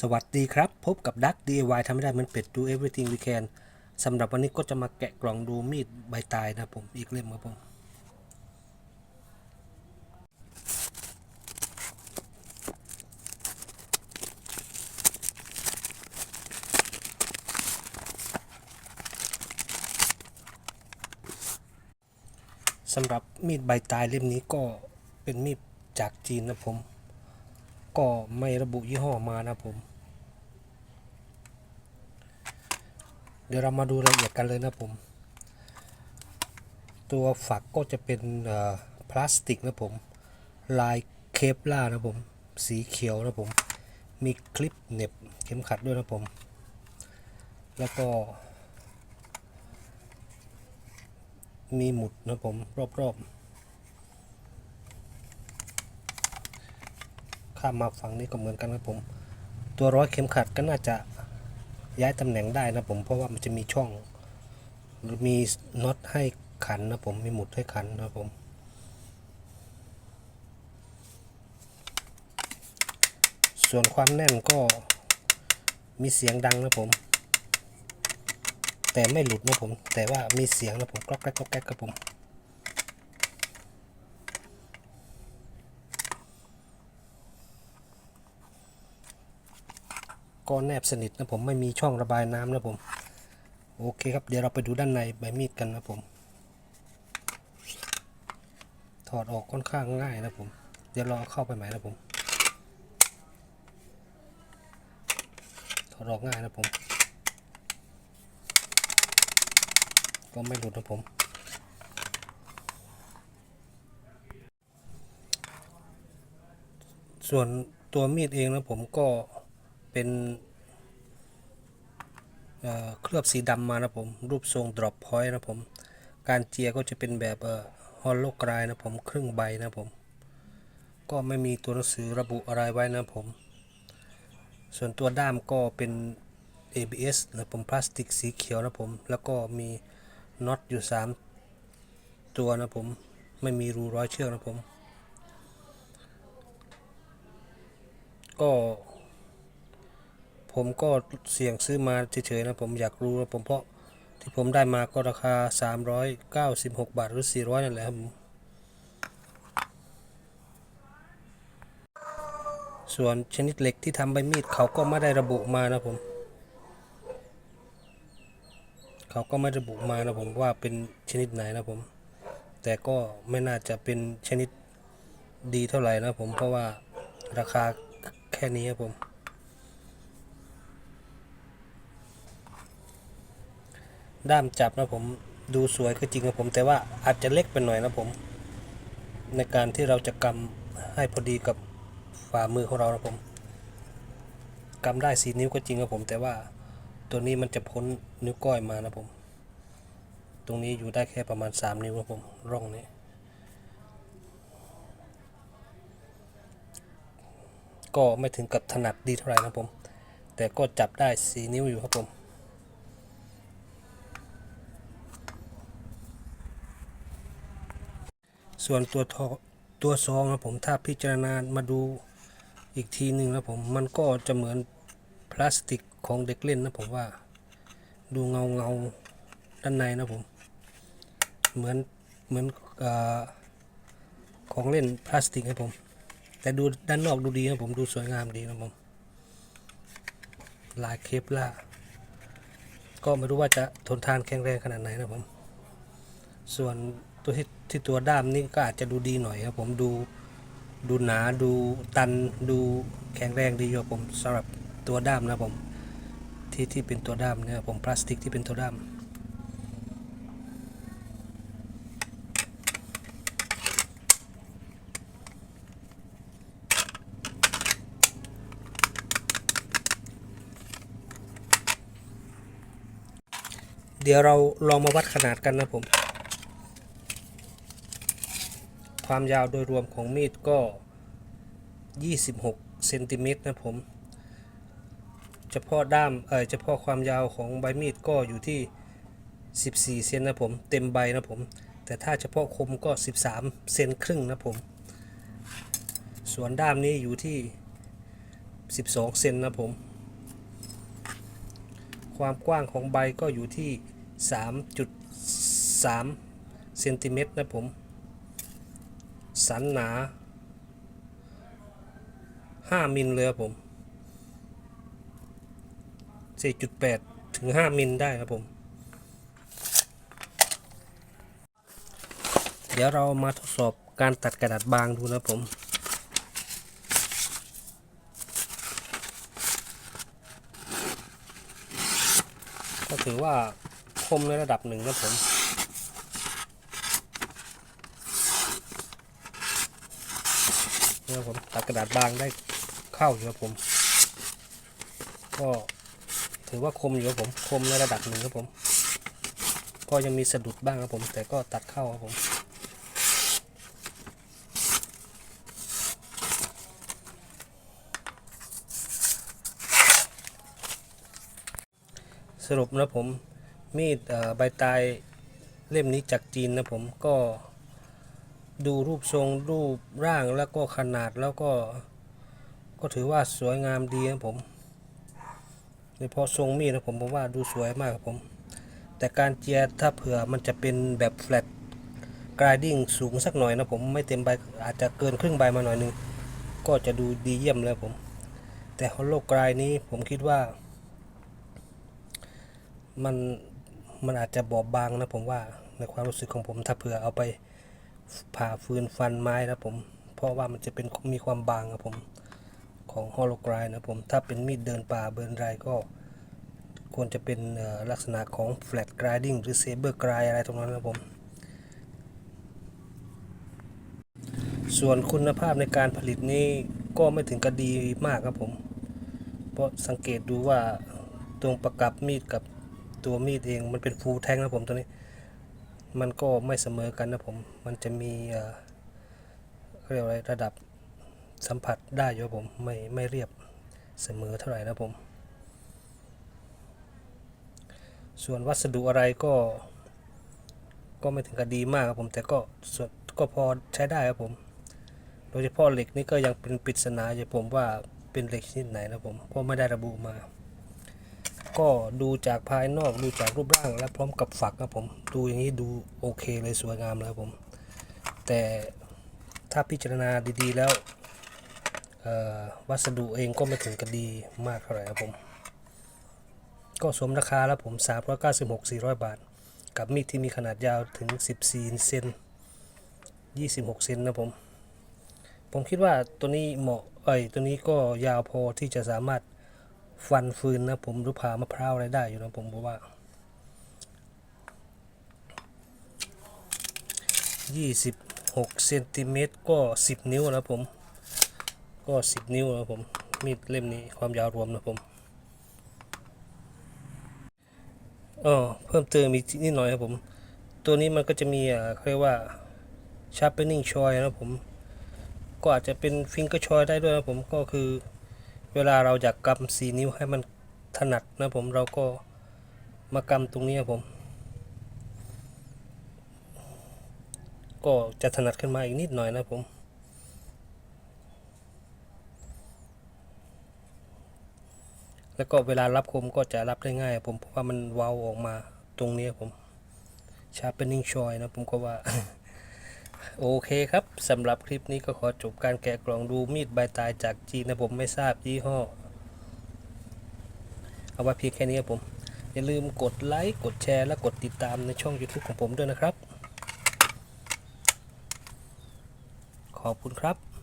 สวัสดีครับ พบกับดัก DIY ทำไม่ได้เหมันเป็ด do everything we can สำหรับวันนี้ก็จะมาแกะกล่องดูมีดใบตายนะผม อีกเล่มครับผม สำหรับมีดใบตายเล่มนี้ก็เป็นมีดจากจีนนะผม ก็ไม่ระบุยี่ห้อมานะผม เดี๋ยวเรามาดูรายละเอียดกันเลยนะผม ตัวฝักก็จะเป็นพลาสติกนะผม ลายเคปล่านะผม สีเขียวนะผม มีคลิปเน็บเข็มขัดด้วยนะผม แล้วก็ มีหมุดนะผมรอบๆ ข้ามมาฝั่งนี้ก็เหมือนกันนะผม ตัวร้อยเข็มขัดก็น่าจะย้ายตำแหน่งได้นะผมเพราะว่ามันจะมีช่องหรือมีน็อตให้ขันนะผมมีหมุดให้ขันนะผมส่วนความแน่นก็มีเสียงดังนะผม แต่ไม่หลุดนะผม แต่ว่ามีเสียงนะผมกรอกแกรกกรอกแกรกครับผม ก็แนบสนิทนะผมไม่มีช่องระบายน้ำนะผม โอเคครับเดี๋ยวเราไปดูด้านในใบมีดกันนะผม ถอดออกค่อนข้างง่ายนะผม เดี๋ยวเราเอเข้าไปใหม่นะผม ถอดออกง่ายนะผม ก็ไม่หลุดนะผมส่วนตัวมีดเองนะผมก็ เป็นเเคลือบสีดำมานะผม รูปทรง drop point นะผม การเจียก็จะเป็นแบบฮอลโลกรายนะผมครึ่งใบนะผม ก็ไม่มีตัวหนังสือระบุอะไรไว้นะผม ส่วนตัวด้ามก็เป็น ABS นะผมพลาสติกสีเขียวนะผม แล้วก็มีน็อตอยู่ 3 ตัวนะผม ไม่มีรูร้อยเชือกนะผม ก็ ผมก็เสี่ยงซื้อมาเฉยๆนะผมอยากรู้นะผมเพราะที่ผมได้มาก็ราคา 396 บาทหรือ 400 นั่นแหละครับผมส่วนชนิดเหล็กที่ทำใบมีดเขาก็ไม่ได้ระบุมานะผม เขาก็ไม่ระบุมานะผมว่าเป็นชนิดไหนนะผม แต่ก็ไม่น่าจะเป็นชนิดดีเท่าไหร่นะผมเพราะว่าราคาแค่นี้ครับผม ด้ามจับนะผมดูสวยก็จริงนะผมแต่ว่าอาจจะเล็กไปหน่อยนะผม ในการที่เราจะกำให้พอดีกับฝ่ามือของเรานะผมกำได้สีนิ้วก็จริงครับผม แต่ว่าตัวนี้มันจะพ้นนิ้วก้อยมานะผม ตรงนี้อยู่ได้แค่ประมาณ 3 นิ้วนะผมร่องนี้ก็ไม่ถึงกับถนัดดีเท่าไหร่นะผม แต่ก็จับได้สีนิ้วอยู่ครับผม ส่วนตัวทอตัวซองนะผมถ้าพิจารณามาดูอีกทีหนึ่งนะผมมันก็จะเหมือนพลาสติกของเด็กเล่นนะผมว่าดูเงาเงาด้านในนะผม เหมือนเหมือนอของเล่นพลาสติกนะผม แต่ดูด้านนอกดูดีนะผมดูสวยงามดีนะผมลายเคปล่าก็ไม่รู้ว่าจะทนทานแข็งแรงขนาดไหนนะผม ส่วน ตัวที่ที่ตัวด้ามนี่ก็อาจจะดูดีหน่อยครับ ผมดูดูหนาดูตันดูแข็งแรงดีครับผมสำหรับตัวด้ามนะผมที่ที่เป็นตัวด้ามเนี่ยผมพลาสติกที่เป็นตัวด้ามเดี๋ยวเราลองมาวัดขนาดกันนะผม ความยาวโดยรวมของมีดก็ 26เซนติเมตรนะผมเฉพาะด้ามเออเฉพาะความยาวของใบมีดก็อยู่ที่ 14เซนนะผมเต็มใบนะผมแต่ถ้าเฉพาะคมก็ 13เซนครึ่งนะผมส่วนด้ามนี้อยู่ที่ 12เซนนะผม ความกว้างของใบก็อยู่ที่ 3.3เซนติเมตรนะผม สันหนา 5 มิลเลยครับผม 4.8 ถึง 5 มิลได้ครับผม เดี๋ยวเรามาทดสอบการตัดกระดาษบางดูนะผมก็ถือว่าคมในระดับหนึ่งนะผม เนี่ยผมตัดกระดาษบางได้เข้าอยู่ครับผม ก็ถือว่าคมอยู่ครับผมคมในระดับหนึ่งครับผม ก็ยังมีสะดุดบ้างครับผม แต่ก็ตัดเข้าครับผมสรุปนะผมมีดใบตายเล่มนี้จากจีนนะผมก็ ดูรูปทรงรูปร่างแล้วก็ขนาดแล้วก็ ก็ถือว่าสวยงามดีนะผมโดยเฉพาะทรงมีดนะผมผมว่าดูสวยมากครับผม แต่การเจียถ้าเผื่อมันจะเป็นแบบแฟลตกรายดิ้งสูงสักหน่อยนะผมไม่เต็มใบอาจจะเกินครึ่งใบมาหน่อยนึง ก็จะดูดีเยี่ยมเลยผม แต่ฮอลโลกรายนี้ผมคิดว่า มันมันอาจจะบอบบางนะผมว่าในความรู้สึกของผมถ้าเผื่อเอาไป ผ่าฟืนฟันไม้นะผม เพราะว่ามันจะเป็นมีความบางครับผมของฮอลโลกรายนะผมถ้าเป็นมีดเดินป่าเบิร์นไรก็ควรจะเป็นลักษณะของ flat grinding หรือ saber grind อะไรตรงนั้นนะผม ส่วนคุณภาพในการผลิตนี่ก็ไม่ถึงกับดีมากครับผม เพราะสังเกตดูว่าตรงประกับมีดกับตัวมีดเองมันเป็นฟูลแทงนะผมตัวนี้ มันก็ไม่เสมอกันนะผม มันจะมีเรียกอะไรระดับสัมผัสได้อยู่ผมไม่ไม่เรียบเสมอเท่าไหร่นะผม ส่วนวัสดุอะไรก็ ก็ไม่ถึงกับดีมากครับผม แต่ก็ส่วนก็พอใช้ได้ครับผม โดยเฉพาะเหล็กนี่ก็ยังเป็นปริศนาอยู่ผมว่าเป็นเหล็กชนิดไหนนะผมเพราะไม่ได้ระบุมา ก็ดูจากภายนอกดูจากรูปร่างและพร้อมกับฝักครับผมดูอย่างนี้ดูโอเคเลยสวยงามเลยครับผม แต่ถ้าพิจารณาดีๆแล้ววัสดุเองก็ไม่ถึงกับดีมากเท่าไหร่ครับผม ก็สมราคาแล้วผม 396 400 บาท กับมีดที่มีขนาดยาวถึง 14 เซน26 เซนนะผม ผมคิดว่าตัวนี้เหมาะเอ้ยตัวนี้ก็ยาวพอที่จะสามารถ ฟันฟืนนะผมหรือผ่ามะพร้าวอะไรได้อยู่นะผมเพราะว่า26เซนติเมตรก็10นิ้วนะผม ก็10นิ้วนะผม มีดเล่มนี้ความยาวรวมนะผมอ๋อเพิ่มเติมอีกนิดหน่อยครับผม ตัวนี้มันก็จะมีอ่าเรียกว่า sharpening choice นะผม ก็อาจจะเป็นฟิงเกอร์ชอยได้ด้วยนะผมก็คือ เวลาเราอยากกำสีนิ้วให้มันถนัดนะผมเราก็มากำตรงนี้ผม ก็จะถนัดขึ้นมาอีกนิดหน่อยนะผมแล้วก็เวลารับคมก็จะรับได้ง่ายผมเพราะว่ามันเว้าออกมาตรงนี้ผม sharpening choice นะผมก็ว่า โอเคครับสำหรับคลิปนี้ก็ขอจบการแกะกล่องดูมีดใบตายจากจีนนะผมไม่ทราบยี่ห้อ เอาไว้เพียงแค่นี้ครับผม อย่าลืมกดไลค์กดแชร์และกดติดตามในช่อง YouTube ของผมด้วยนะครับ ขอบคุณครับ